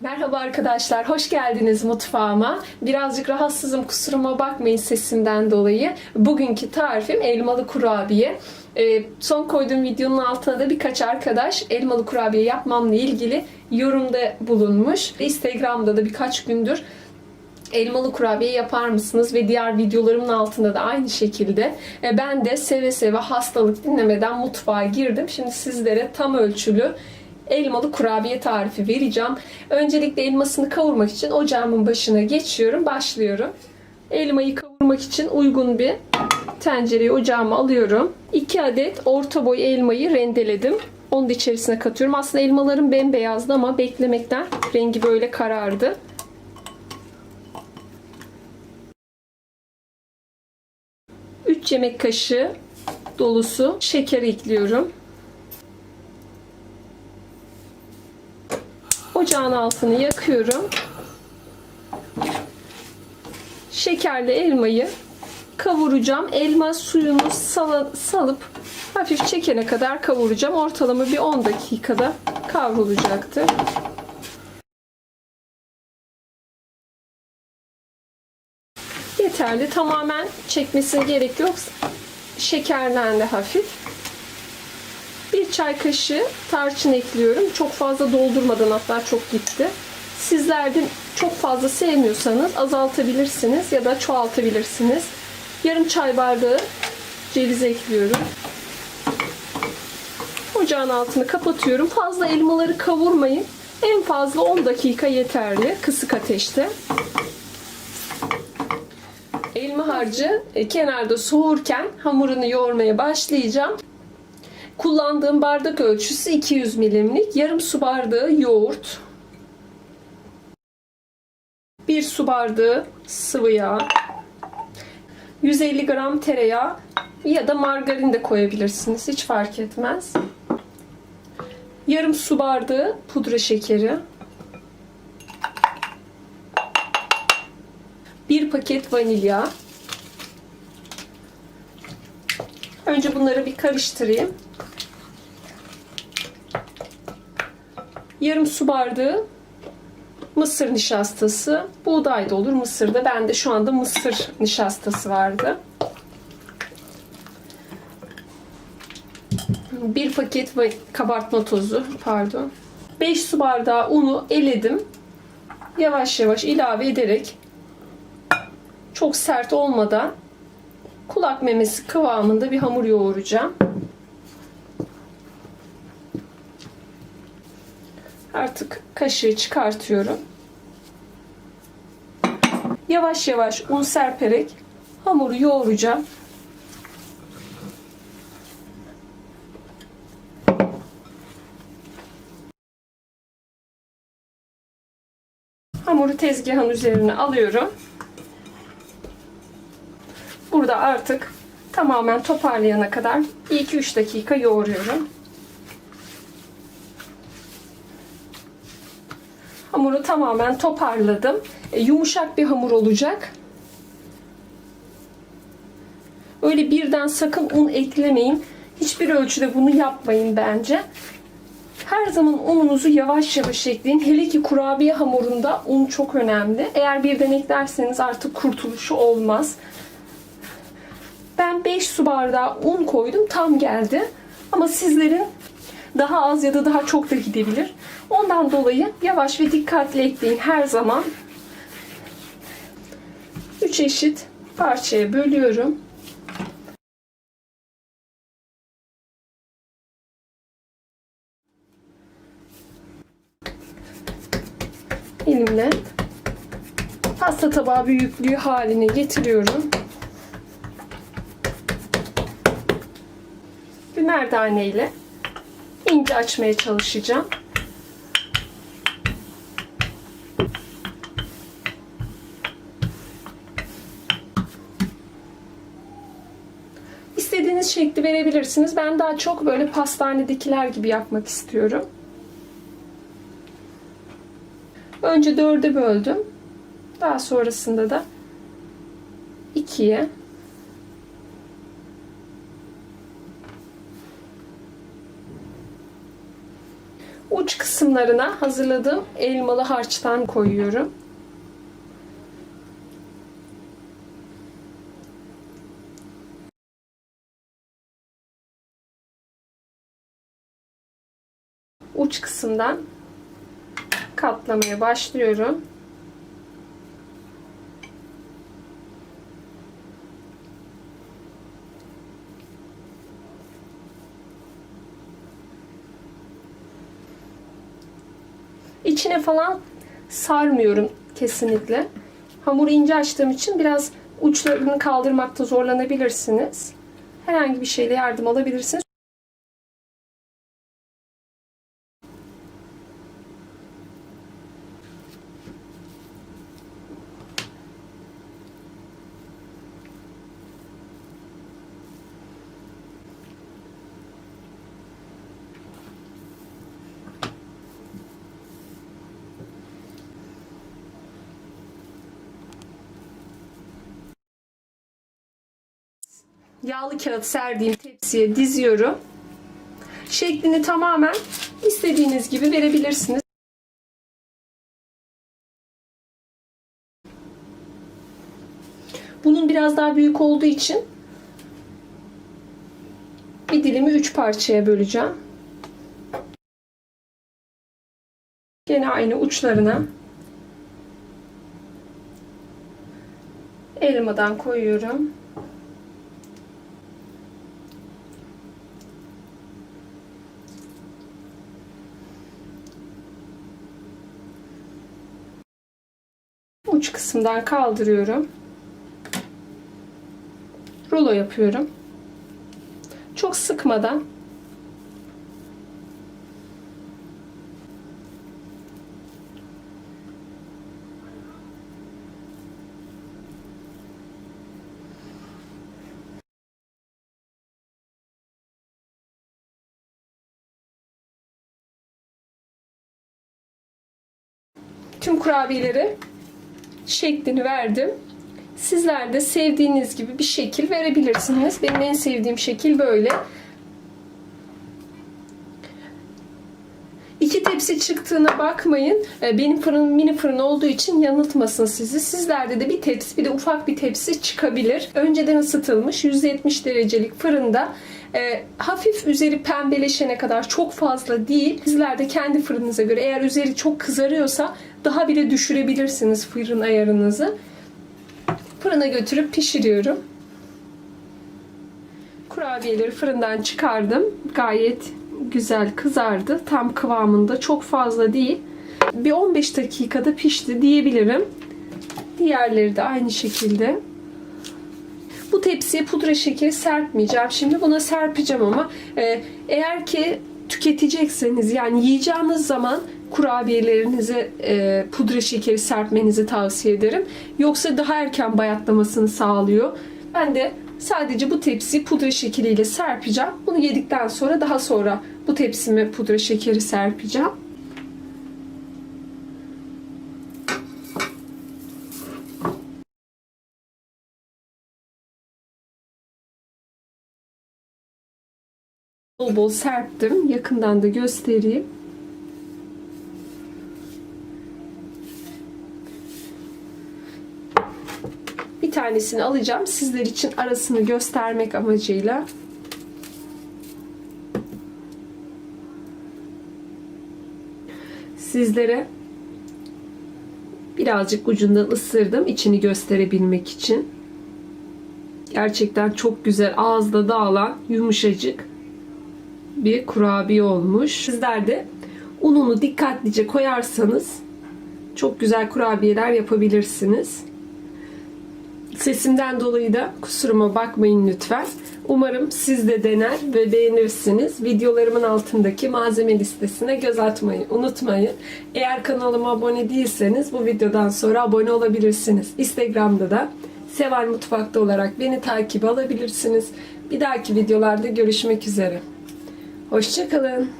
Merhaba arkadaşlar, hoş geldiniz mutfağıma. Birazcık rahatsızım, kusuruma bakmayın sesimden dolayı. Bugünkü tarifim elmalı kurabiye. Ee, son koyduğum videonun altına da birkaç arkadaş elmalı kurabiye yapmamla ilgili yorumda bulunmuş. Instagram'da da birkaç gündür elmalı kurabiye yapar mısınız ve diğer videolarımın altında da aynı şekilde E, ben de seve seve hastalık dinlemeden mutfağa girdim. Şimdi sizlere tam ölçülü elmalı kurabiye tarifi vereceğim. Öncelikle elmasını kavurmak için ocağımın başına geçiyorum. Başlıyorum. Elmayı kavurmak için uygun bir tencereyi ocağıma alıyorum. 2 adet orta boy elmayı rendeledim. Onu da içerisine katıyorum. Aslında elmalarım bembeyazdı ama beklemekten rengi böyle karardı. 3 yemek kaşığı dolusu şeker ekliyorum. Ocağın altını yakıyorum. Şekerli elmayı kavuracağım. Elma suyunu sala- salıp hafif çekene kadar kavuracağım. Ortalama bir 10 dakikada kavrulacaktır. Yeterli. Tamamen çekmesine gerek yok. Şekerlendi hafif. Bir çay kaşığı tarçın ekliyorum. Çok fazla doldurmadan hatta çok gitti. Sizler de çok fazla sevmiyorsanız azaltabilirsiniz ya da çoğaltabilirsiniz. Yarım çay bardağı ceviz ekliyorum. Ocağın altını kapatıyorum. Fazla elmaları kavurmayın. En fazla 10 dakika yeterli kısık ateşte. Elma harcı e, kenarda soğurken hamurunu yoğurmaya başlayacağım. Kullandığım bardak ölçüsü 200 milimlik. Yarım su bardağı yoğurt. 1 su bardağı sıvı yağ. 150 gram tereyağı ya da margarin de koyabilirsiniz. Hiç fark etmez. Yarım su bardağı pudra şekeri. Bir paket vanilya. Önce bunları bir karıştırayım. Yarım su bardağı mısır nişastası. Buğday da olur, mısır da. Bende şu anda mısır nişastası vardı. Bir paket kabartma tozu, pardon. 5 su bardağı unu eledim. Yavaş yavaş ilave ederek çok sert olmadan kulak memesi kıvamında bir hamur yoğuracağım. Artık kaşığı çıkartıyorum. Yavaş yavaş un serperek hamuru yoğuracağım. Hamuru tezgahın üzerine alıyorum. Burada artık tamamen toparlayana kadar 2-3 dakika yoğuruyorum. Hamuru tamamen toparladım. E, yumuşak bir hamur olacak. Öyle birden sakın un eklemeyin. Hiçbir ölçüde bunu yapmayın bence. Her zaman ununuzu yavaş yavaş ekleyin. Hele ki kurabiye hamurunda un çok önemli. Eğer birden eklerseniz artık kurtuluşu olmaz. Ben 5 su bardağı un koydum. Tam geldi. Ama sizlerin daha az ya da daha çok da gidebilir. Ondan dolayı yavaş ve dikkatli ekleyin her zaman. 3 eşit parçaya bölüyorum. Elimle pasta tabağı büyüklüğü haline getiriyorum. Bir merdane ile ince açmaya çalışacağım. Şekli verebilirsiniz. Ben daha çok böyle pastanedekiler gibi yapmak istiyorum. Önce dörde böldüm. Daha sonrasında da ikiye Uç kısımlarına hazırladığım elmalı harçtan koyuyorum. Uç kısımdan katlamaya başlıyorum. İçine falan sarmıyorum kesinlikle. Hamuru ince açtığım için biraz uçlarını kaldırmakta zorlanabilirsiniz. Herhangi bir şeyle yardım alabilirsiniz. Yağlı kağıt serdiğim tepsiye diziyorum. Şeklini tamamen istediğiniz gibi verebilirsiniz. Bunun biraz daha büyük olduğu için bir dilimi üç parçaya böleceğim. Gene aynı uçlarına elmadan koyuyorum. Uç kısımdan kaldırıyorum. Rulo yapıyorum. Çok sıkmadan tüm kurabiyeleri şeklini verdim. Sizler de sevdiğiniz gibi bir şekil verebilirsiniz. Benim en sevdiğim şekil böyle. İki tepsi çıktığına bakmayın. Ee, benim fırınım mini fırın olduğu için yanıltmasın sizi. Sizlerde de bir tepsi bir de ufak bir tepsi çıkabilir. Önceden ısıtılmış 170 derecelik fırında e, hafif üzeri pembeleşene kadar çok fazla değil. Sizler de kendi fırınınıza göre eğer üzeri çok kızarıyorsa daha bile düşürebilirsiniz fırın ayarınızı. Fırına götürüp pişiriyorum. Kurabiyeleri fırından çıkardım. Gayet güzel kızardı. Tam kıvamında. Çok fazla değil. Bir 15 dakikada pişti diyebilirim. Diğerleri de aynı şekilde. Bu tepsiye pudra şekeri serpmeyeceğim. Şimdi buna serpeceğim ama e, eğer ki tüketecekseniz yani yiyeceğiniz zaman kurabiyelerinize e, pudra şekeri serpmenizi tavsiye ederim. Yoksa daha erken bayatlamasını sağlıyor. Ben de sadece bu tepsiyi pudra şekeriyle serpeceğim. Bunu yedikten sonra daha sonra bu tepsime pudra şekeri serpeceğim. Bol bol serptim. Yakından da göstereyim. Bir tanesini alacağım. Sizler için arasını göstermek amacıyla. Sizlere birazcık ucundan ısırdım içini gösterebilmek için. Gerçekten çok güzel ağızda dağılan yumuşacık bir kurabiye olmuş. Sizler de ununu dikkatlice koyarsanız çok güzel kurabiyeler yapabilirsiniz. Sesimden dolayı da kusuruma bakmayın lütfen. Umarım siz de dener ve beğenirsiniz. Videolarımın altındaki malzeme listesine göz atmayı unutmayın. Eğer kanalıma abone değilseniz bu videodan sonra abone olabilirsiniz. Instagram'da da Seval Mutfak'ta olarak beni takip alabilirsiniz. Bir dahaki videolarda görüşmek üzere. Hoşçakalın.